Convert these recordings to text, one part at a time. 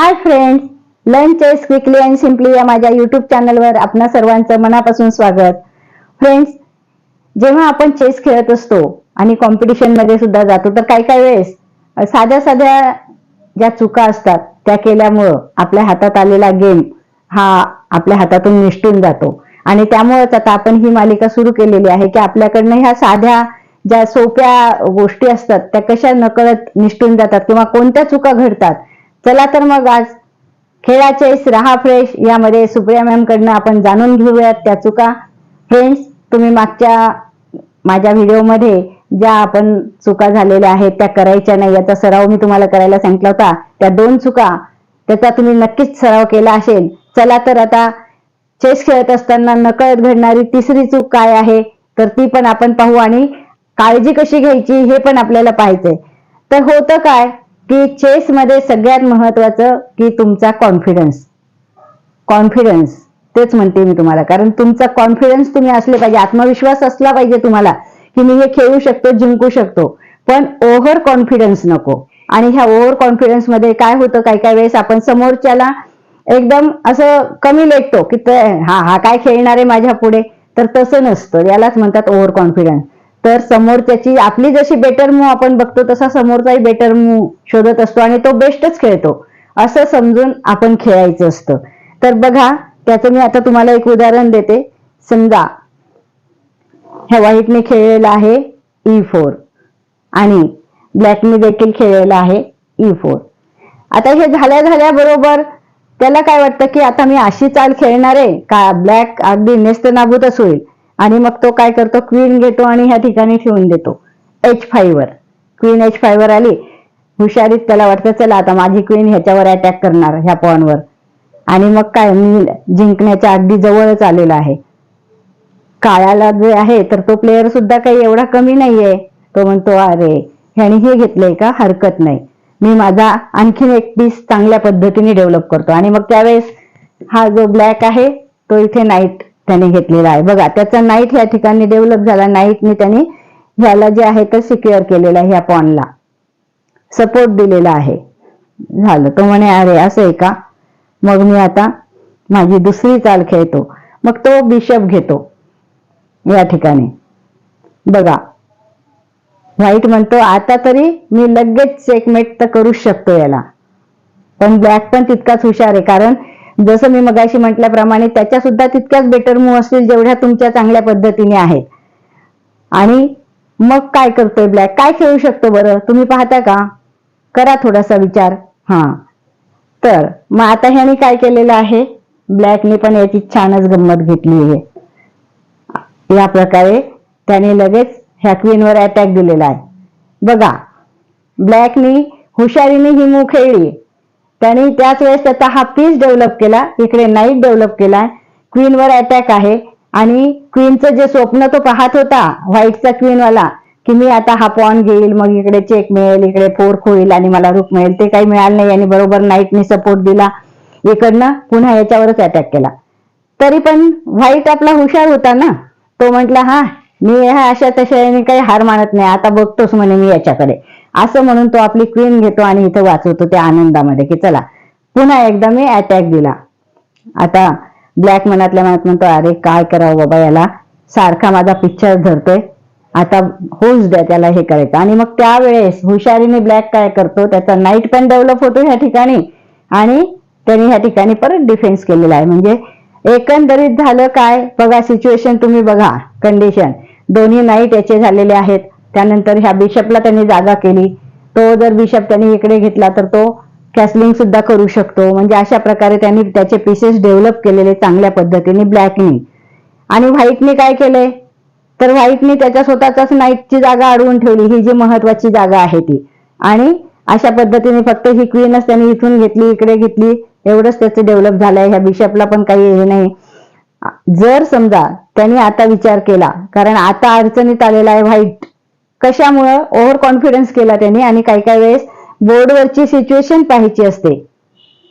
Hi friends learn chess quickly and simply या माझ्या YouTube चॅनलवर आपणा सर्वांचं मनापासून स्वागत. फ्रेंड्स जेव्हा आपण चेस खेळत असतो आणि कॉम्पिटिशनमध्ये सुद्धा जातो तर काही काही वेळेस साध्या साध्या ज्या चुका असतात त्या केल्यामुळं आपल्या हातात आलेला गेम हा आपल्या हातातून निष्ठून जातो. आणि त्यामुळेच आता आपण ही मालिका सुरू केलेली आहे की आपल्याकडनं ह्या साध्या ज्या सोप्या गोष्टी असतात त्या कशा नकळत निष्ठून जातात किंवा कोणत्या चुका घडतात चला तर मग आज खेळाचे रहा फ्रेश यामध्ये सुप्रिया मॅम कडनं आपण जाणून घेऊयात त्या चुका. फ्रेंड्स तुम्ही मागच्या माझ्या व्हिडिओमध्ये ज्या आपण चुका झालेल्या आहेत त्या करायच्या नाही. याचा सराव मी तुम्हाला करायला सांगितला होता. त्या दोन चुका त्याचा तुम्ही नक्कीच सराव केला असेल. चला तर आता चेस खेळत असताना नकळत घडणारी तिसरी चूक काय आहे तर ती पण आपण पाहू आणि काळजी कशी घ्यायची हे पण आपल्याला पाहायचंय. तर होतं काय? की चेसमध्ये सगळ्यात महत्वाचं की तुमचा कॉन्फिडन्स कॉन्फिडन्स तेच म्हणते मी तुम्हाला. कारण तुमचा कॉन्फिडन्स तुम्ही असले पाहिजे. आत्मविश्वास असला पाहिजे तुम्हाला की मी हे खेळू शकतो जिंकू शकतो. पण ओव्हर कॉन्फिडन्स नको. आणि ह्या ओव्हर कॉन्फिडन्समध्ये काय होतं? काही काही वेळेस आपण समोरच्याला एकदम असं कमी लेखतो की ते हा हा काय खेळणार आहे माझ्या पुढे? तर तसं नसतं. यालाच म्हणतात ओव्हर कॉन्फिडन्स तर समोरच्याची आपली जशी बेटर मूव आपण बघतो तसा समोरचाही बेटर मूव शोधत असतो आणि तो बेस्टच खेळतो. असं समजून आपण खेळायचं असतं. तर बघा त्याचं मी आता तुम्हाला एक उदाहरण देते. समजा ह्या व्हाईटने खेळलेला आहे e ई फोर आणि ब्लॅकने देखील खेळलेला आहे e ई फोर आता हे झाल्या झाल्या बरोबर त्याला काय वाटतं की आता मी अशी चाल खेळणार आहे? का ब्लॅक अगदी नेस्त नाबूतच होईल. आणि मग तो काय करतो? क्वीन घेतो आणि ह्या ठिकाणी ठेवून देतो. एच वर. क्वीन एच वर आली. हुशारीत त्याला वाटतं चला आता माझी क्वीन ह्याच्यावर अटॅक करणार ह्या पॉनवर आणि मग काय? मी जिंकण्याच्या अगदी जवळच आलेला आहे. काळाला जे आहे तर तो प्लेअर सुद्धा काही एवढा कमी नाहीये. तो म्हणतो अरे ह्याने हे घेतलंय का? हरकत नाही. मी माझा आणखीन एक पीस चांगल्या पद्धतीने डेव्हलप करतो. आणि मग त्यावेळेस हा जो ब्लॅक आहे तो इथे नाईट त्याने घेतलेला आहे. बघा त्याचा नाईट ह्या ठिकाणी डेव्हलप झाला. नाईटने त्याने ह्याला जे आहे तर सिक्युअर केलेलं आहे ह्या पॉनला सपोर्ट दिलेला आहे. झालं. तो म्हणे अरे असं आहे का? मग मी आता माझी दुसरी चाल खेळतो. मग तो बिशप घेतो. या ठिकाणी. बघा. व्हाईट म्हणतो आता तरी मी लगेच चेकमेट तर करूच शकतो याला. पण ब्लॅक पण तितकाच हुशार आहे. कारण जसं मी मगाशी म्हटल्याप्रमाणे त्याच्या सुद्धा तितक्याच बेटर मूव असतील जेवढ्या तुमच्या चांगल्या पद्धतीने आहेत. आणि मग काय करतोय ब्लॅक काय खेळू शकतो बरं? तुम्ही पाहता का? करा थोडासा विचार. हा. तर मग आता ह्याने काय केलेलं आहे? ब्लॅकने पण याची छानच गंमत घेतली आहे. या प्रकारे त्याने लगेच ह्या क्वीनवर अटॅक दिलेला आहे. बघा ब्लॅकनी हुशारीने ही मूव खेळली. त्याने त्याच वेळेस त्याचा हा पीस डेव्हलप केला. इकडे नाईट डेव्हलप केला क्वीनवर अटॅक आहे. आणि क्वीनचं जे स्वप्न तो पाहत होता व्हाईटचा क्वीनवाला की मी आता हा पॉन घेईल मग इकडे चेक मिळेल इकडे फोर्क होईल आणि मला रूप मिळेल ते काही मिळालं नाही. आणि बरोबर नाईटने सपोर्ट दिला. इकडनं पुन्हा याच्यावरच अटॅक केला. तरी पण व्हाईट आपला हुशार होता ना. तो म्हटला हा मी ह्या अशा तशा काही हार मानत नाही. आता बघतोस म्हणे मी याच्याकडे. असं म्हणून तो आपली क्वीन घेतो आणि इथं वाचवतो त्या आनंदामध्ये की चला पुन्हा एकदा मी अटॅक दिला. आता ब्लॅक मनातल्या मनात म्हणतो अरे काय करावं बाबा याला? सारखा माझा पिक्चर धरतोय. आता होऊच द्या त्याला हे करायचं. आणि मग त्यावेळेस हुशारीने ब्लॅक काय करतो त्याचा नाईट पण डेव्हलप होतो ह्या ठिकाणी आणि त्यांनी ह्या ठिकाणी परत डिफेन्स केलेला आहे. म्हणजे एकंदरीत झालं काय? बघा सिच्युएशन तुम्ही बघा कंडिशन दोन्ही नाईट याचे झालेले आहेत. त्यानंतर ह्या बिशपला त्यांनी जागा केली. तो जर बिशप त्यांनी इकडे घेतला तर तो कॅसलिंग सुद्धा करू शकतो. म्हणजे अशा प्रकारे त्यांनी त्याचे पीसेस डेव्हलप केलेले चांगल्या पद्धतीने ब्लॅकनी आणि व्हाईटने काय केलंय तर व्हाईटने त्याच्या स्वतःच्याच नाईटची जागा अडवून ठेवली. ही जी महत्वाची जागा आहे ती. आणि अशा पद्धतीने फक्त ही क्वीनच त्यांनी इथून घेतली इकडे घेतली. एवढंच त्याचं डेव्हलप झालंय. ह्या बिशपला पण काही हे नाही. जर समजा त्यांनी आता विचार केला कारण आता अडचणीत आलेला आहे व्हाईट कशामुळं ओव्हर कॉन्फिडन्स केला त्यांनी आणि काही काही वेळेस बोर्डवरची सिच्युएशन पाहायची असते.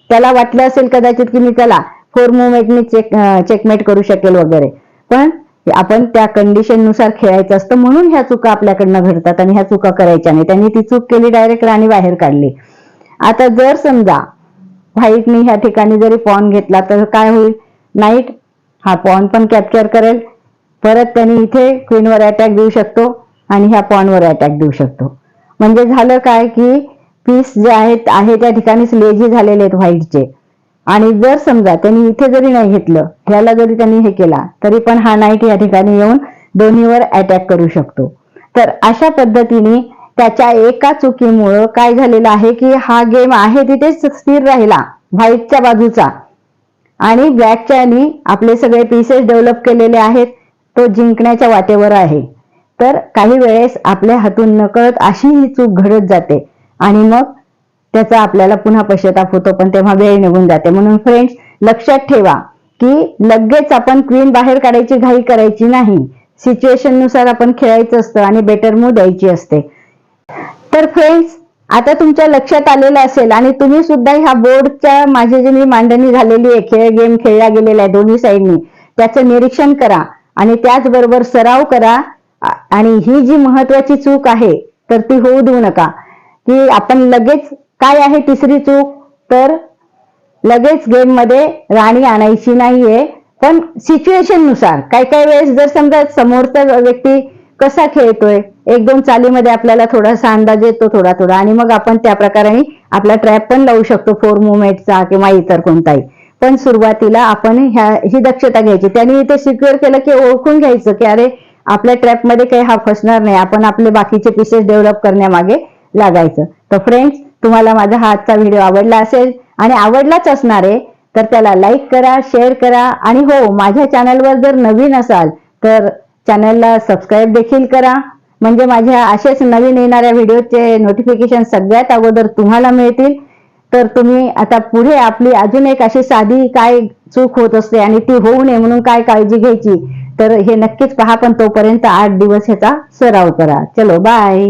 त्याला वाटलं असेल कदाचित की मी त्याला फोर मुवमेंटने चेक चेकमेट करू शकेल वगैरे. पण आपण त्या कंडिशननुसार खेळायचं असतं म्हणून ह्या चुका आपल्याकडनं घडतात आणि ह्या चुका करायच्या नाही. त्यांनी ती चूक केली डायरेक्ट राणी बाहेर काढली. आता जर समजा व्हाईटनी ह्या ठिकाणी जरी पॉन घेतला तर काय होईल? नाईट हा पॉन पण कॅप्चर करेल. परत त्यांनी इथे क्वीनवर अटॅक देऊ शकतो आणि ह्या पॉनवर अटॅक देऊ शकतो. म्हणजे झालं काय की पीस जे आहेत आहे त्या ठिकाणीच लेझी झालेले आहेत व्हाईटचे आणि जर समजा त्यांनी इथे जरी नाही घेतलं ह्याला जरी त्यांनी हे केला तरी पण हा नाईट या ठिकाणी येऊन दोन्हीवर अटॅक करू शकतो. तर अशा पद्धतीने त्याच्या एका चुकीमुळं काय झालेलं आहे की हा गेम आहे तिथेच स्थिर राहिला व्हाईटच्या बाजूचा. आणि ब्लॅकच्यानी आपले सगळे पीसेस डेव्हलप केलेले आहेत. तो जिंकण्याच्या वाटेवर आहे. तर काही वेळेस आपल्या हातून नकळत अशी ही चूक घडत जाते. आणि मग त्याचा आपल्याला पुन्हा पश्चाताप होतो पण तेव्हा वेळ निघून जाते. म्हणून फ्रेंड्स लक्षात ठेवा की लगेच आपण क्वीन बाहेर काढायची घाई करायची नाही. सिच्युएशननुसार आपण खेळायचं असतं आणि बेटर मूव द्यायची असते. तर फ्रेंड्स आता तुमच्या लक्षात आलेलं असेल आणि तुम्ही सुद्धा ह्या बोर्डच्या माझी जी मी मांडणी झालेली आहे खेळ गेम खेळला गेलेला आहे दोन्ही साईडनी त्याचं निरीक्षण करा आणि त्याचबरोबर सराव करा. आणि ही जी महत्वाची चूक आहे तर ती होऊ देऊ नका. की आपण लगेच काय आहे तिसरी चूक? तर लगेच गेममध्ये राणी आणायची नाहीये पण सिच्युएशननुसार काही काही वेळेस जर समजा समोरचा व्यक्ती कसा खेळतोय? एक दोन चालीमध्ये आपल्याला थोडासा अंदाज येतो थोडा थोडा. आणि मग आपण त्या प्रकारे आपला ट्रॅप पण लावू शकतो. फोर मुवमेंटचा किंवा इतर कोणताही. पण सुरुवातीला आपण ह्या ही दक्षता घ्यायची. त्यांनी इथे सिक्युअर केलं की ओळखून घ्यायचं की अरे आपल्या ट्रॅपमध्ये काही हा फसणार नाही. आपण आपले बाकीचे पीसेस डेव्हलप करण्यामागे लागायचं. तर फ्रेंड्स तुम्हाला माझा हा आजचा व्हिडिओ आवडला असेल आणि आवडलाच असणार आहे तर त्याला लाईक करा शेअर करा. आणि हो माझ्या चॅनलवर जर नवीन असाल तर चॅनलला सबस्क्राईब देखील करा. म्हणजे माझ्या असेच नवीन येणाऱ्या व्हिडिओचे नोटिफिकेशन सगळ्यात अगोदर तुम्हाला मिळतील. तर तुम्ही आता पुढे आपली अजून एक अशी साधी काय चूक होत असते आणि ती होऊ नये म्हणून काय काळजी घ्यायची तर हे नक्कीच पहा. पण तोपर्यंत आठ दिवस ह्याचा सराव करा. चलो बाय